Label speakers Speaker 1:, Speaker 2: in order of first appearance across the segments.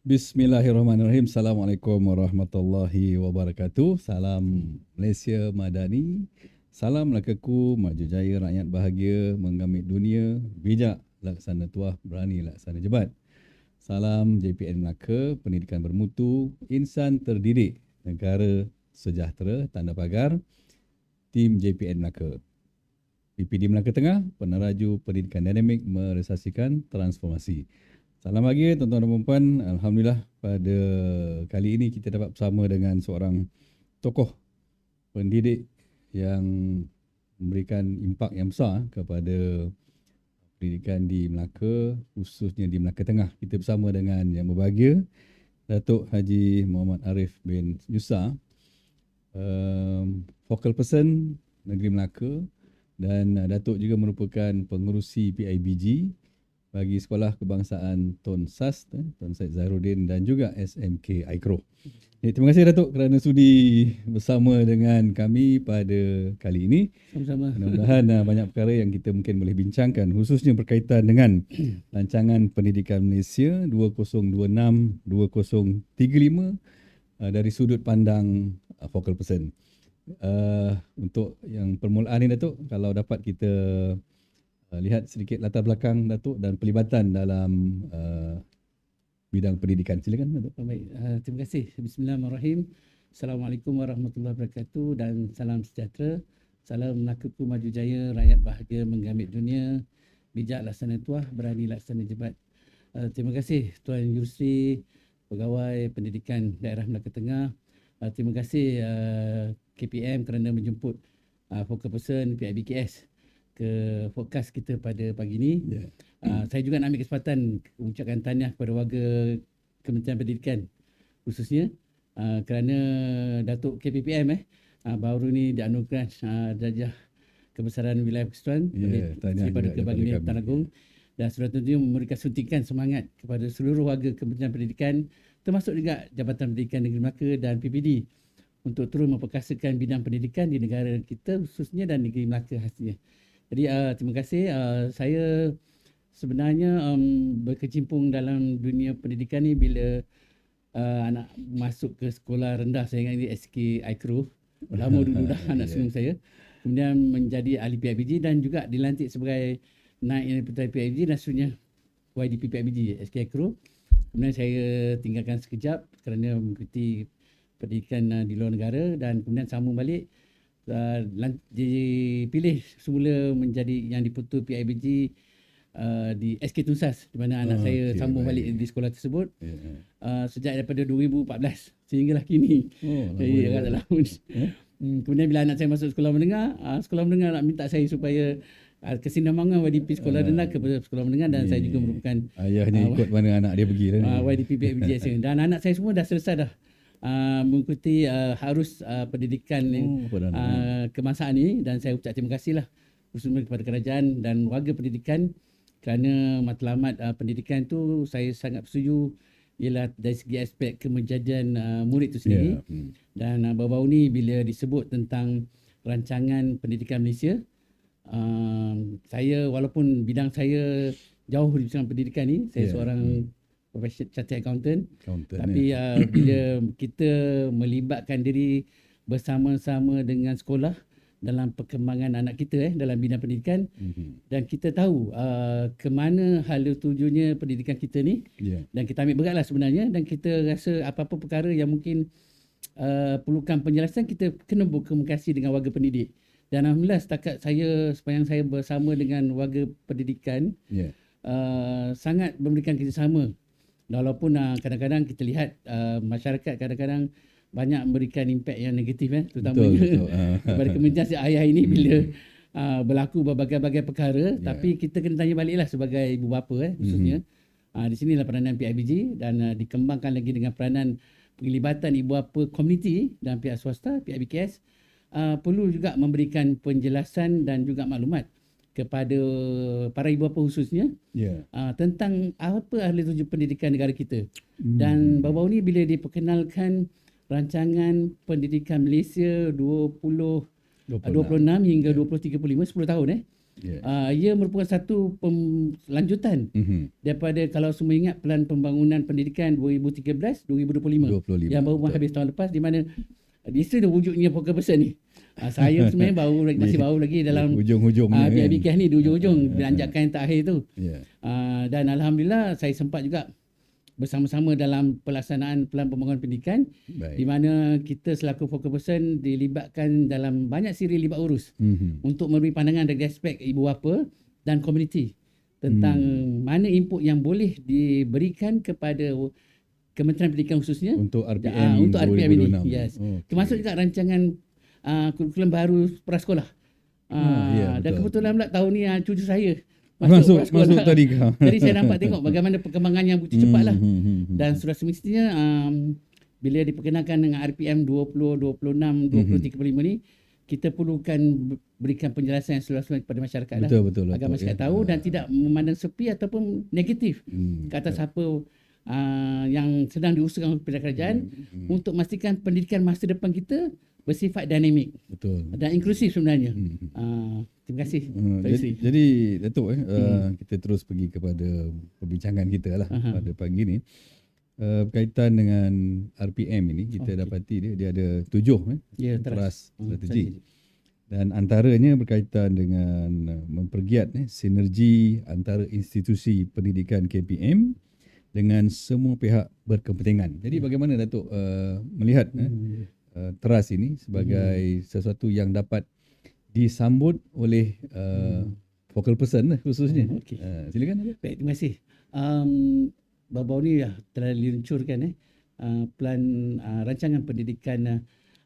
Speaker 1: Bismillahirrahmanirrahim. Assalamualaikum warahmatullahi wabarakatuh. Salam Malaysia Madani. Salam Melakaku, Maju Jaya, rakyat bahagia, menggamit dunia, bijak, laksana tuah, berani laksana jebat. Salam JPN Melaka, pendidikan bermutu, insan terdidik, negara sejahtera, tanda pagar, tim JPN Melaka. PPD Melaka Tengah, peneraju pendidikan dinamik merealisasikan transformasi. Salam pagi tuan-tuan dan puan. Alhamdulillah pada kali ini kita dapat bersama dengan seorang tokoh pendidik yang memberikan impak yang besar kepada pendidikan di Melaka khususnya di Melaka Tengah. Kita bersama dengan yang berbahagia Datuk Haji Muhammad Arif bin Yusa um, focal person negeri Melaka dan Datuk juga merupakan pengurusi PIBG bagi Sekolah Kebangsaan Tun Sas, eh, Tun Said Zahruddin dan juga SMK Aikro. Ya, terima kasih Datuk kerana sudi bersama dengan kami pada kali ini.
Speaker 2: Sama-sama.
Speaker 1: Mudah-mudahan uh, banyak perkara yang kita mungkin boleh bincangkan khususnya berkaitan dengan rancangan pendidikan Malaysia 2026-2035 uh, dari sudut pandang uh, focal person. Uh, untuk yang permulaan ini Datuk, kalau dapat kita uh, lihat sedikit latar belakang Datuk dan pelibatan dalam uh, bidang pendidikan. Silakan Datuk.
Speaker 2: Baik, uh, terima kasih. Bismillahirrahmanirrahim. Assalamualaikum warahmatullahi wabarakatuh dan salam sejahtera. Salam Melakaku Maju Jaya, rakyat bahagia menggamit dunia, bijak laksana tuah, berani laksana jebat. Uh, terima kasih Tuan Yusri, Pegawai Pendidikan Daerah Melaka Tengah. Uh, terima kasih uh, KPM kerana menjemput uh, focal person PIBKS ke fokus kita pada pagi ini. Yeah. Uh, saya juga nak ambil kesempatan ucapkan tahniah kepada warga Kementerian Pendidikan khususnya uh, kerana Datuk KPPM eh uh, baru ni dianugerah uh, darjah kebesaran wilayah persekutuan
Speaker 1: yeah,
Speaker 2: daripada Kebangsaan Tan Agong dan sudah tentunya memberikan suntikan semangat kepada seluruh warga Kementerian Pendidikan termasuk juga Jabatan Pendidikan Negeri Melaka dan PPD untuk terus memperkasakan bidang pendidikan di negara kita khususnya dan negeri Melaka hasilnya. Jadi uh, terima kasih. Uh, saya sebenarnya um, berkecimpung dalam dunia pendidikan ni bila uh, anak masuk ke sekolah rendah saya ingat ini SK Aikro. Lama dulu dah anak yeah. sulung saya. Kemudian menjadi ahli PIBG dan juga dilantik sebagai naik yang putera PIBG dan seterusnya YDP PIBG SK Aikro. Kemudian saya tinggalkan sekejap kerana mengikuti pendidikan uh, di luar negara dan kemudian sambung balik uh, dipilih semula menjadi yang diputu PIBG uh, di SK Tunsas di mana anak oh, saya okay, sambung balik di sekolah tersebut yeah. uh, sejak daripada 2014 sehinggalah kini. Oh, lama ya, dalam. Eh? Hmm, kemudian bila anak saya masuk sekolah menengah, uh, sekolah menengah nak minta saya supaya uh, kesinambungan YDP sekolah rendah uh, kepada sekolah menengah dan yeah. saya juga merupakan
Speaker 1: ayahnya uh, ikut mana anak dia pergi
Speaker 2: uh, YDP PIBG dan anak saya semua dah selesai dah uh, mengikuti uh, harus uh, pendidikan oh, uh, kemasan ini dan saya ucap terima kasihlah khususnya kepada kerajaan dan warga pendidikan kerana matlamat uh, pendidikan tu saya sangat setuju ialah dari segi aspek kemejadian uh, murid itu sendiri yeah. hmm. dan uh, baru-baru ni bila disebut tentang rancangan pendidikan Malaysia uh, saya walaupun bidang saya jauh di bidang pendidikan ni saya yeah. seorang hmm chartered accountant. accountant Tapi ya. uh, bila kita melibatkan diri bersama-sama dengan sekolah dalam perkembangan anak kita eh dalam bidang pendidikan mm-hmm. dan kita tahu uh, ke mana hal tujuannya pendidikan kita ni yeah. dan kita ambil beratlah sebenarnya dan kita rasa apa-apa perkara yang mungkin uh, perlukan penjelasan kita kena berkomunikasi dengan warga pendidik dan alhamdulillah setakat saya sepanjang saya bersama dengan warga pendidikan yeah. uh, sangat memberikan kerjasama walaupun uh, kadang-kadang kita lihat uh, masyarakat kadang-kadang banyak memberikan impak yang negatif eh terutamanya ah. kepada kementerian si ayah ini bila uh, berlaku berbagai-bagai perkara yeah. tapi kita kena tanya baliklah sebagai ibu bapa eh khususnya mm-hmm. uh, di sinilah peranan PIBG dan uh, dikembangkan lagi dengan peranan penglibatan ibu bapa komuniti dan pihak swasta PIBKS uh, perlu juga memberikan penjelasan dan juga maklumat kepada para ibu bapa khususnya yeah. uh, tentang apa ahli tuju pendidikan negara kita. Hmm. Dan baru-baru ni bila diperkenalkan rancangan pendidikan Malaysia 20 26, 26 hingga yeah. 2035 10 tahun eh.
Speaker 1: Yeah.
Speaker 2: uh, ia merupakan satu pem- lanjutan
Speaker 1: Mhm.
Speaker 2: daripada kalau semua ingat pelan pembangunan pendidikan 2013 2025
Speaker 1: 25.
Speaker 2: yang baru
Speaker 1: betul.
Speaker 2: habis tahun lepas di mana di situ wujudnya fokus person ni. Uh, saya sebenarnya baru masih baru lagi dalam
Speaker 1: hujung-hujung
Speaker 2: uh,
Speaker 1: ni kan.
Speaker 2: PIBKS ni di hujung-hujung beranjakan yang terakhir tu.
Speaker 1: Ya.
Speaker 2: Uh, dan alhamdulillah saya sempat juga bersama-sama dalam pelaksanaan pelan pembangunan pendidikan di
Speaker 1: Baik.
Speaker 2: mana kita selaku fokus person dilibatkan dalam banyak siri libat urus
Speaker 1: Mhm.
Speaker 2: untuk memberi pandangan dari aspek ibu bapa dan komuniti tentang
Speaker 1: Hmm.
Speaker 2: mana input yang boleh diberikan kepada Kementerian Pendidikan khususnya
Speaker 1: Untuk RPM
Speaker 2: Ah, untuk RPM ini
Speaker 1: 2026.
Speaker 2: yes
Speaker 1: Okey.
Speaker 2: termasuk juga rancangan uh, kurikulum baru prasekolah uh,
Speaker 1: Ah, ya,
Speaker 2: dan
Speaker 1: betul.
Speaker 2: kebetulan pula tahun ni uh, cucu saya
Speaker 1: Masuk
Speaker 2: prasekolah.
Speaker 1: masuk tadika.
Speaker 2: jadi saya nampak tengok bagaimana perkembangan yang begitu cepat lah
Speaker 1: Hmm, hmm, hmm, hmm.
Speaker 2: dan sudah semestinya um, bila diperkenalkan dengan RPM 20, 26, 20, 35 ni kita perlukan berikan penjelasan yang seluas-luasnya kepada masyarakat lah
Speaker 1: Betul betul.
Speaker 2: agar
Speaker 1: betul,
Speaker 2: masyarakat
Speaker 1: ya.
Speaker 2: tahu dan tidak memandang sepi ataupun negatif
Speaker 1: Hmm,
Speaker 2: ke atas apa uh, yang sedang diusahakan oleh pihak kerajaan
Speaker 1: Hmm.
Speaker 2: untuk memastikan pendidikan masa depan kita bersifat dinamik
Speaker 1: Betul.
Speaker 2: dan inklusif sebenarnya.
Speaker 1: Hmm.
Speaker 2: Uh, terima kasih.
Speaker 1: Uh, jadi,
Speaker 2: Sri.
Speaker 1: jadi Datuk eh uh, kita terus pergi kepada perbincangan kita lah
Speaker 2: Aha.
Speaker 1: pada pagi ni. Uh, berkaitan dengan RPM ini kita
Speaker 2: Okey.
Speaker 1: dapati dia dia ada tujuh eh
Speaker 2: Ya,
Speaker 1: teras
Speaker 2: teras.
Speaker 1: strategi dan antaranya berkaitan dengan uh, mempergiat eh, sinergi antara institusi pendidikan KPM dengan semua pihak berkepentingan. Jadi bagaimana Datuk uh, melihat eh,
Speaker 2: Hmm.
Speaker 1: Uh, teras ini sebagai sesuatu yang dapat disambut oleh uh, focal person lah khususnya.
Speaker 2: Hmm, okey.
Speaker 1: Uh, silakan Datuk.
Speaker 2: Baik, terima kasih. Um, baru-baru ni dah telah diluncurkan eh uh, plan uh, rancangan pendidikan uh,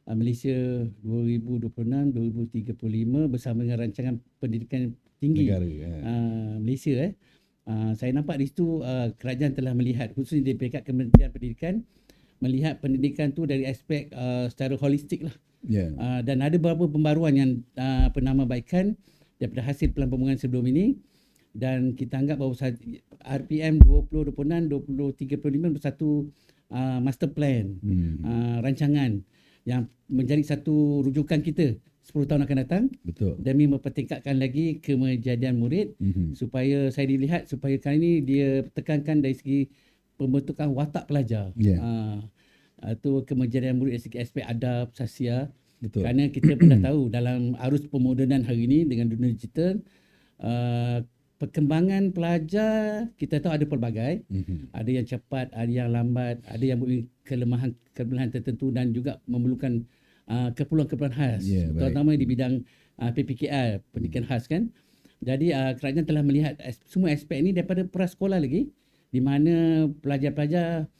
Speaker 2: uh, Malaysia 2026-2035 bersama dengan rancangan pendidikan tinggi
Speaker 1: negara. Uh,
Speaker 2: uh, Malaysia eh. Uh, saya nampak di situ uh, kerajaan telah melihat khususnya di peringkat Kementerian Pendidikan melihat pendidikan tu dari aspek uh, secara holistik lah.
Speaker 1: ya.
Speaker 2: Uh, dan ada beberapa pembaruan yang uh, penambahbaikan daripada hasil pelan pembangunan sebelum ini dan kita anggap bahawa RPM 2026 2035 satu uh, master plan
Speaker 1: Hmm,
Speaker 2: uh, rancangan yang menjadi satu rujukan kita 10 tahun akan datang
Speaker 1: betul.
Speaker 2: demi mempertingkatkan lagi kemejadian murid
Speaker 1: Mhm.
Speaker 2: supaya saya dilihat supaya kali ini dia tekankan dari segi pembentukan watak pelajar.
Speaker 1: Ya.
Speaker 2: Uh, itu kemejadian murid dari segi aspek adab, sasia.
Speaker 1: Betul.
Speaker 2: Kerana kita pun dah tahu dalam arus pemodenan hari ini dengan dunia digital uh, perkembangan pelajar kita tahu ada pelbagai.
Speaker 1: Mhm.
Speaker 2: Ada yang cepat, ada yang lambat, ada yang mempunyai kelemahan kelemahan tertentu dan juga memerlukan uh, keperluan-keperluan khas.
Speaker 1: Baik.
Speaker 2: terutama di bidang uh, PPKR, pendidikan khas kan. Jadi uh, kerajaan telah melihat as- semua aspek ini daripada prasekolah lagi di mana pelajar-pelajar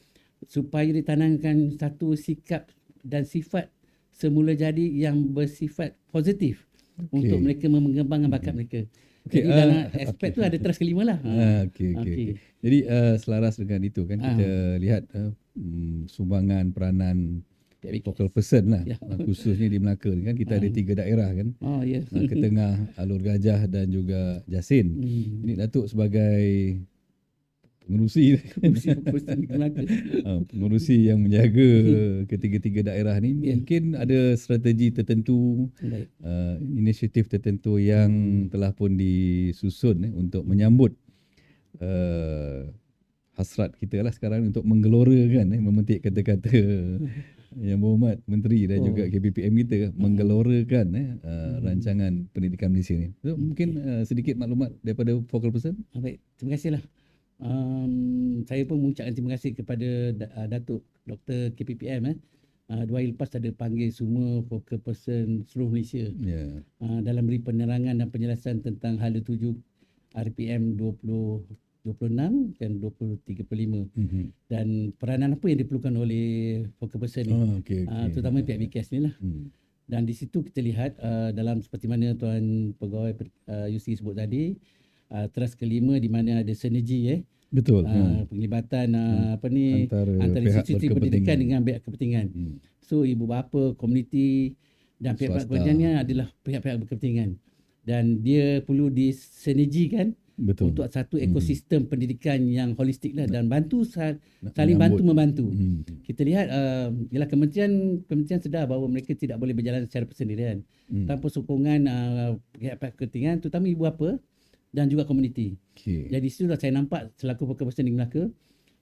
Speaker 2: supaya ditanamkan satu sikap dan sifat semula jadi yang bersifat positif
Speaker 1: Okey.
Speaker 2: untuk mereka mengembangkan bakat mereka.
Speaker 1: Okey,
Speaker 2: Jadi
Speaker 1: ah,
Speaker 2: dalam aspek tu ada teras kelima lah.
Speaker 1: Ah, okey okey.
Speaker 2: Okey.
Speaker 1: Okay. Jadi uh, selaras dengan itu kan
Speaker 2: Ah.
Speaker 1: kita lihat uh, mm, sumbangan peranan focal person lah
Speaker 2: Ya.
Speaker 1: uh, khususnya di Melaka kan kita ada tiga daerah kan
Speaker 2: Oh ya.
Speaker 1: uh, Ketengah, Alur Gajah dan juga Jasin.
Speaker 2: Hmm.
Speaker 1: Ini Datuk sebagai pengurusi pengurusi yang menjaga ketiga-tiga daerah ni
Speaker 2: Ya.
Speaker 1: mungkin ada strategi tertentu
Speaker 2: Baik.
Speaker 1: uh, inisiatif tertentu yang telah pun disusun eh, untuk menyambut uh, hasrat kita lah sekarang untuk menggelorakan eh, memetik kata-kata yang berhormat menteri dan
Speaker 2: Oh.
Speaker 1: juga KPPM kita menggelorakan eh, uh, rancangan pendidikan Malaysia ni. So, mungkin uh, sedikit maklumat daripada focal person.
Speaker 2: Ah, Baik, terima kasihlah. Um, saya pun mengucapkan terima kasih kepada Da- uh, Datuk Dr. KPPM eh. Uh, dua hari lepas ada panggil semua focal person seluruh Malaysia
Speaker 1: Ya.
Speaker 2: uh, dalam beri penerangan dan penjelasan tentang hala tuju RPM 20 26 dan 2035
Speaker 1: Mhm.
Speaker 2: dan peranan apa yang diperlukan oleh focal person ni
Speaker 1: Oh, okey okey.
Speaker 2: uh, terutama pihak BKS ni lah
Speaker 1: Hmm.
Speaker 2: dan di situ kita lihat uh, dalam seperti mana tuan pegawai uh, UC sebut tadi uh, teras kelima di mana ada sinergi eh
Speaker 1: Betul.
Speaker 2: uh,
Speaker 1: ha.
Speaker 2: penglibatan uh, apa ni
Speaker 1: Antara,
Speaker 2: antara
Speaker 1: pihak
Speaker 2: institusi pendidikan dengan pihak kepentingan.
Speaker 1: Hmm.
Speaker 2: So ibu bapa, komuniti dan pihak-pihak
Speaker 1: Swasta.
Speaker 2: kepentingannya adalah pihak-pihak berkepentingan dan dia perlu disinergikan
Speaker 1: Betul.
Speaker 2: untuk satu ekosistem pendidikan yang holistik lah dan bantu saling bantu membantu.
Speaker 1: Hmm.
Speaker 2: Kita lihat uh, ialah kementerian kementerian sedar bahawa mereka tidak boleh berjalan secara persendirian
Speaker 1: Hmm.
Speaker 2: tanpa sokongan uh, pihak-pihak kepentingan terutama ibu bapa dan juga komuniti.
Speaker 1: Okey.
Speaker 2: Jadi situlah saya nampak selaku fokus person di Melaka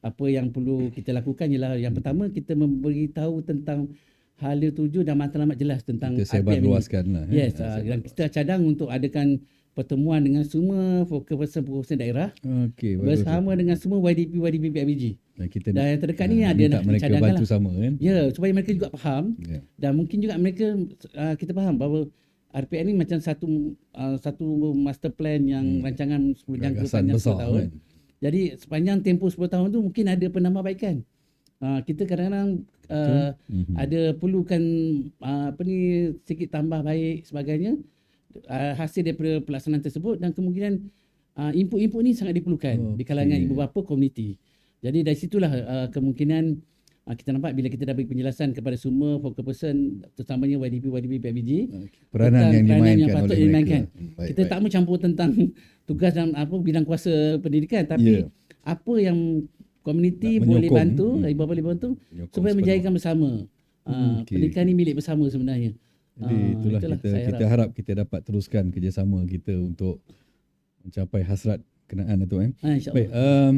Speaker 2: apa yang perlu kita lakukan ialah yang pertama kita memberitahu tentang hala tuju dan matlamat jelas tentang
Speaker 1: Kita sebar luaskan lah. eh.
Speaker 2: Yes, uh, dan kita cadang untuk adakan pertemuan dengan semua fokus person daerah
Speaker 1: bagus.
Speaker 2: bersama dengan semua YDP YDP PIBG.
Speaker 1: Dan kita
Speaker 2: Dan yang terdekat
Speaker 1: ah,
Speaker 2: ni ada nak
Speaker 1: mereka bantu
Speaker 2: lah.
Speaker 1: sama kan.
Speaker 2: Ya, supaya mereka juga faham
Speaker 1: Ya.
Speaker 2: dan mungkin juga mereka uh, kita faham bahawa RPM ni macam satu uh, satu master plan yang
Speaker 1: Hmm.
Speaker 2: rancangan jangka panjang
Speaker 1: besar
Speaker 2: 10 tahun.
Speaker 1: kan.
Speaker 2: Jadi sepanjang tempoh 10 tahun tu mungkin ada penambahbaikan. Uh, kita kadang-kadang uh,
Speaker 1: Mhm.
Speaker 2: ada perlukan uh, apa ni sikit tambah baik sebagainya uh, hasil daripada pelaksanaan tersebut dan kemungkinan uh, input-input ni sangat diperlukan di kalangan ibu bapa komuniti. Jadi dari situlah uh, kemungkinan uh, kita nampak bila kita dah bagi penjelasan kepada semua focal person terutamanya YDP YDP PBG
Speaker 1: Peranan yang
Speaker 2: peranan
Speaker 1: dimainkan
Speaker 2: yang patut
Speaker 1: oleh mereka.
Speaker 2: dimainkan.
Speaker 1: Hmm, baik,
Speaker 2: kita
Speaker 1: baik.
Speaker 2: tak mau campur tentang tugas dan apa bidang kuasa pendidikan tapi
Speaker 1: Ya.
Speaker 2: apa yang komuniti boleh bantu,
Speaker 1: Hmm.
Speaker 2: ibu bapa boleh bantu
Speaker 1: Menyokong
Speaker 2: supaya menjayakan bersama.
Speaker 1: Hmm,
Speaker 2: Uh,
Speaker 1: okey.
Speaker 2: pendidikan ni milik bersama sebenarnya.
Speaker 1: Jadi
Speaker 2: Ah,
Speaker 1: itulah,
Speaker 2: itulah
Speaker 1: kita
Speaker 2: saya
Speaker 1: kita harap kita dapat teruskan kerjasama kita untuk mencapai hasrat kenaan Datuk eh.
Speaker 2: Ha.
Speaker 1: Baik, um,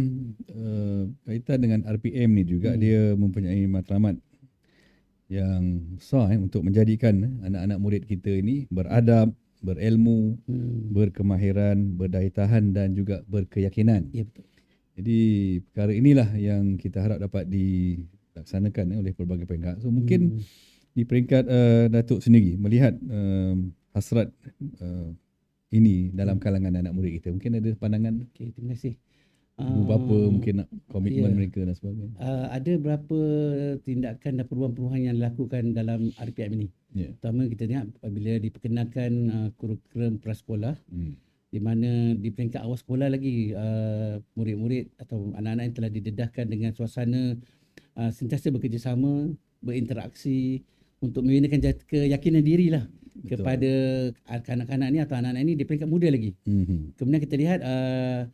Speaker 1: uh, kaitan dengan RPM ni juga
Speaker 2: Hmm.
Speaker 1: dia mempunyai matlamat yang besar eh, untuk menjadikan eh, anak-anak murid kita ini beradab, berilmu,
Speaker 2: Hmm.
Speaker 1: berkemahiran, berdaya tahan dan juga berkeyakinan.
Speaker 2: Ya, betul.
Speaker 1: Jadi perkara inilah yang kita harap dapat dilaksanakan eh, oleh pelbagai pihak. So mungkin
Speaker 2: Hmm.
Speaker 1: di peringkat uh, Datuk sendiri melihat um, hasrat uh, ini dalam kalangan anak murid kita. Mungkin ada pandangan
Speaker 2: Okey, terima kasih.
Speaker 1: ibu bapa
Speaker 2: Ah,
Speaker 1: mungkin nak komitmen
Speaker 2: ya.
Speaker 1: mereka dan sebagainya.
Speaker 2: Uh, ada berapa tindakan dan perubahan-perubahan yang dilakukan dalam RPM ini.
Speaker 1: Ya.
Speaker 2: Pertama kita lihat apabila diperkenalkan uh, kurikulum prasekolah
Speaker 1: Hmm.
Speaker 2: di mana di peringkat awal sekolah lagi uh, murid-murid atau anak-anak yang telah didedahkan dengan suasana uh, sentiasa bekerjasama, berinteraksi untuk membinakan jat- keyakinan diri lah
Speaker 1: Betul.
Speaker 2: kepada kanak-kanak ni atau anak-anak ni di peringkat muda lagi.
Speaker 1: Mhm.
Speaker 2: Kemudian kita lihat uh,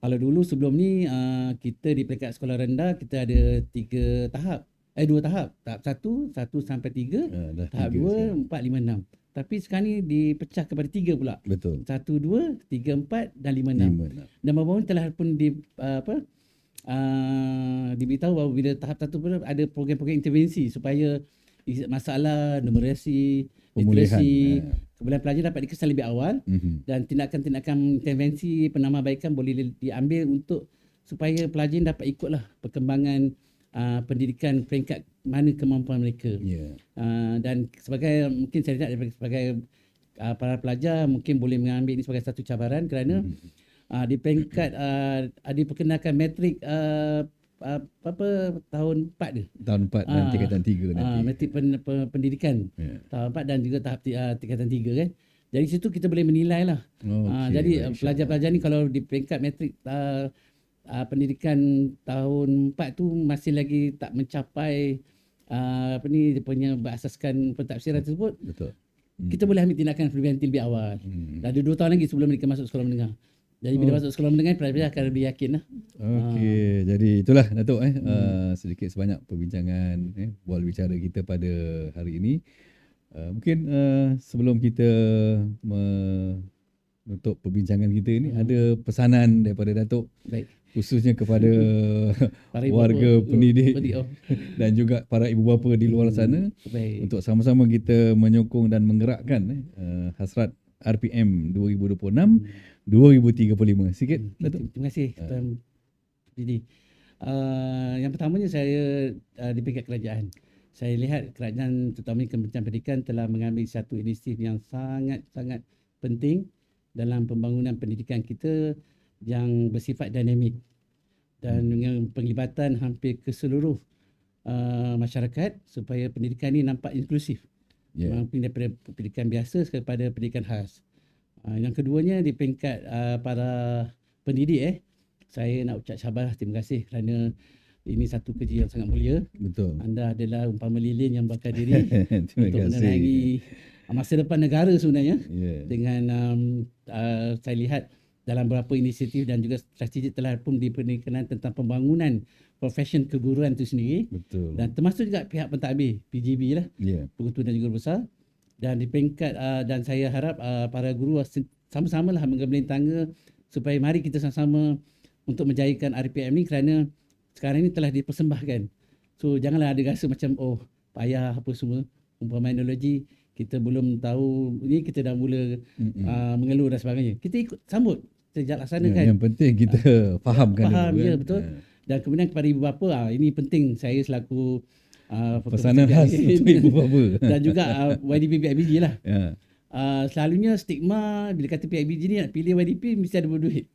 Speaker 2: kalau dulu sebelum ni uh, kita di peringkat sekolah rendah kita ada tiga tahap. Eh dua tahap. Tahap satu, satu sampai tiga.
Speaker 1: Dah
Speaker 2: Tahap
Speaker 1: tiga
Speaker 2: dua,
Speaker 1: sekarang.
Speaker 2: empat, lima, enam. Tapi sekarang ni dipecah kepada tiga pula.
Speaker 1: Betul.
Speaker 2: Satu, dua, tiga, empat dan lima, enam.
Speaker 1: Lima. enam.
Speaker 2: Dan baru-baru ni telah pun di uh, apa uh, diberitahu bahawa bila tahap satu pun ada program-program intervensi supaya masalah numerasi,
Speaker 1: Pemulihan.
Speaker 2: literasi,
Speaker 1: Ah.
Speaker 2: kemudian pelajar dapat dikesan lebih awal
Speaker 1: Mhm.
Speaker 2: dan tindakan-tindakan intervensi penambahbaikan boleh di- diambil untuk supaya pelajar dapat ikutlah perkembangan uh, pendidikan peringkat mana kemampuan mereka.
Speaker 1: Ya.
Speaker 2: Uh, dan sebagai mungkin saya lihat sebagai uh, para pelajar mungkin boleh mengambil ini sebagai satu cabaran kerana
Speaker 1: Mhm.
Speaker 2: uh, di peringkat uh, ada perkenalkan matrik uh, uh, apa tahun 4 dia.
Speaker 1: Tahun empat dan
Speaker 2: Ah,
Speaker 1: tingkatan tiga
Speaker 2: Uh,
Speaker 1: nanti.
Speaker 2: matrik pen, pen, pendidikan
Speaker 1: Ya.
Speaker 2: tahap 4 dan juga tahap uh, tingkatan 3 kan. Jadi situ kita boleh menilai lah
Speaker 1: Okey,
Speaker 2: Ah, jadi
Speaker 1: baik,
Speaker 2: pelajar-pelajar ni kalau di peringkat matrik uh, uh, pendidikan tahun 4 tu masih lagi tak mencapai uh, apa ni dia punya berasaskan pentafsiran tersebut,
Speaker 1: Betul.
Speaker 2: kita boleh ambil tindakan preventif lebih awal.
Speaker 1: Hmm.
Speaker 2: Dah ada 2 tahun lagi sebelum mereka masuk sekolah menengah. Jadi bila
Speaker 1: Oh.
Speaker 2: masuk sekolah menengah pelajar akan lebih yakin lah.
Speaker 1: Okey, jadi itulah Datuk eh uh, sedikit sebanyak perbincangan eh bual bicara kita pada hari ini. Uh, mungkin uh, sebelum kita menutup perbincangan kita ini
Speaker 2: Hmm.
Speaker 1: ada pesanan daripada Datuk
Speaker 2: Baik.
Speaker 1: khususnya kepada warga
Speaker 2: bapa,
Speaker 1: pendidik
Speaker 2: pendidik, oh.
Speaker 1: dan juga para ibu bapa di luar sana
Speaker 2: Baik.
Speaker 1: untuk sama-sama kita menyokong dan menggerakkan eh, uh, hasrat RPM 2026 2035. Sikit Datuk.
Speaker 2: Terima kasih Tuan Didi. Uh, yang pertamanya saya uh, di peringkat kerajaan. Saya lihat kerajaan terutamanya Kementerian Pendidikan telah mengambil satu inisiatif yang sangat-sangat penting dalam pembangunan pendidikan kita yang bersifat dinamik dan dengan penglibatan hampir ke seluruh uh, masyarakat supaya pendidikan ini nampak inklusif. Yeah. daripada pendidikan biasa kepada pendidikan khas. Uh, yang keduanya di peringkat uh, para pendidik eh saya nak ucap sabar terima kasih kerana ini satu kerja yang sangat mulia.
Speaker 1: Betul.
Speaker 2: Anda adalah umpama lilin yang bakar diri untuk
Speaker 1: kasih.
Speaker 2: menerangi uh, masa depan negara sebenarnya
Speaker 1: Ya.
Speaker 2: dengan um, uh, saya lihat dalam beberapa inisiatif dan juga strategi telah pun diperkenalkan tentang pembangunan profession keguruan itu sendiri
Speaker 1: Betul.
Speaker 2: dan termasuk juga pihak pentadbir PGB lah
Speaker 1: ya.
Speaker 2: pengutu dan juga besar dan di peringkat uh, dan saya harap uh, para guru sen- sama-sama lah menggembleng tangga supaya mari kita sama-sama untuk menjayakan RPM ni kerana sekarang ni telah dipersembahkan. So janganlah ada rasa macam oh payah apa semua umpamainologi kita belum tahu ni kita dah mula uh, mengeluh dan sebagainya. Kita ikut sambut kita laksanakan.
Speaker 1: Ya, yang penting kita fahamkan
Speaker 2: faham,
Speaker 1: dulu
Speaker 2: ya,
Speaker 1: kan.
Speaker 2: betul.
Speaker 1: Ya.
Speaker 2: Dan kemudian kepada ibu bapa ah ini penting saya selaku uh,
Speaker 1: Pesanan khas untuk ibu bapa.
Speaker 2: dan juga uh, YDP PIBG lah.
Speaker 1: Ya.
Speaker 2: Uh, selalunya stigma bila kata PIBG ni nak pilih YDP mesti ada berduit.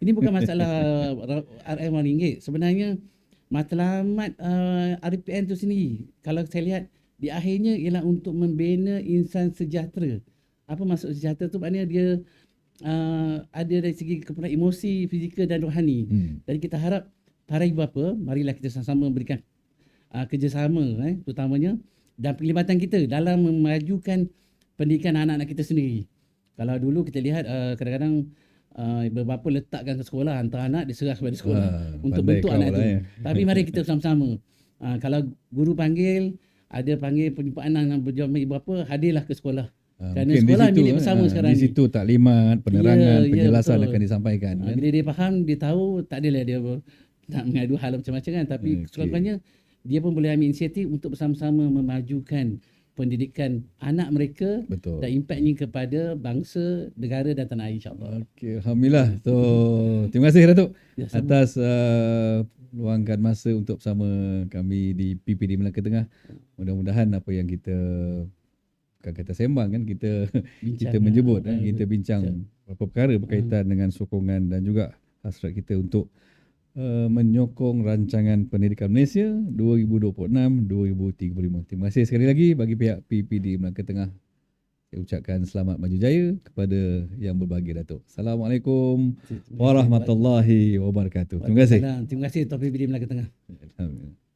Speaker 2: Ini bukan masalah RM RM1. Sebenarnya matlamat uh, RPN tu sendiri kalau saya lihat di akhirnya ialah untuk membina insan sejahtera. Apa maksud sejahtera tu maknanya dia uh, ada dari segi kepenuhan emosi, fizikal dan rohani.
Speaker 1: Hmm.
Speaker 2: Jadi kita harap para ibu bapa marilah kita sama-sama berikan uh, kerjasama eh terutamanya dan perlibatan kita dalam memajukan pendidikan anak-anak kita sendiri. Kalau dulu kita lihat uh, kadang-kadang uh, ibu bapa letakkan ke sekolah hantar anak diserah kepada sekolah
Speaker 1: Ah,
Speaker 2: untuk bentuk anak
Speaker 1: lah,
Speaker 2: tu.
Speaker 1: ya.
Speaker 2: Tapi mari kita sama-sama. Uh, kalau guru panggil ada panggil penjumpaan berjumpa ibu bapa hadirlah ke sekolah. Kerana
Speaker 1: mungkin di
Speaker 2: sekolah
Speaker 1: situ,
Speaker 2: milik bersama
Speaker 1: ah,
Speaker 2: sekarang
Speaker 1: Di
Speaker 2: ni.
Speaker 1: situ taklimat, penerangan,
Speaker 2: Ya, ya,
Speaker 1: penjelasan
Speaker 2: betul.
Speaker 1: akan disampaikan.
Speaker 2: Ha,
Speaker 1: kan?
Speaker 2: bila dia faham, dia tahu, tak adalah dia nak mengadu hal macam-macam kan. Tapi okay. sekurang-kurangnya dia pun boleh ambil inisiatif untuk bersama-sama memajukan pendidikan anak mereka
Speaker 1: Betul.
Speaker 2: dan impaknya kepada bangsa, negara dan tanah air insyaAllah.
Speaker 1: Okey, alhamdulillah. So, terima kasih Datuk
Speaker 2: Ya, sama.
Speaker 1: atas uh, luangkan masa untuk bersama kami di PPD Melaka Tengah. Mudah-mudahan apa yang kita bukan kata sembang kan kita
Speaker 2: Bincang,
Speaker 1: kita menyebut
Speaker 2: ah,
Speaker 1: eh, kita bincang beberapa perkara berkaitan dengan sokongan dan juga hasrat kita untuk uh, menyokong rancangan pendidikan Malaysia 2026-2035. Terima kasih sekali lagi bagi pihak PPD Melaka Tengah. Saya ucapkan selamat maju jaya kepada yang berbahagia Datuk. Assalamualaikum warahmatullahi wabarakatuh. Terima kasih.
Speaker 2: Terima kasih Taufiq Bidi Melaka Tengah.
Speaker 1: Alhamdulillah.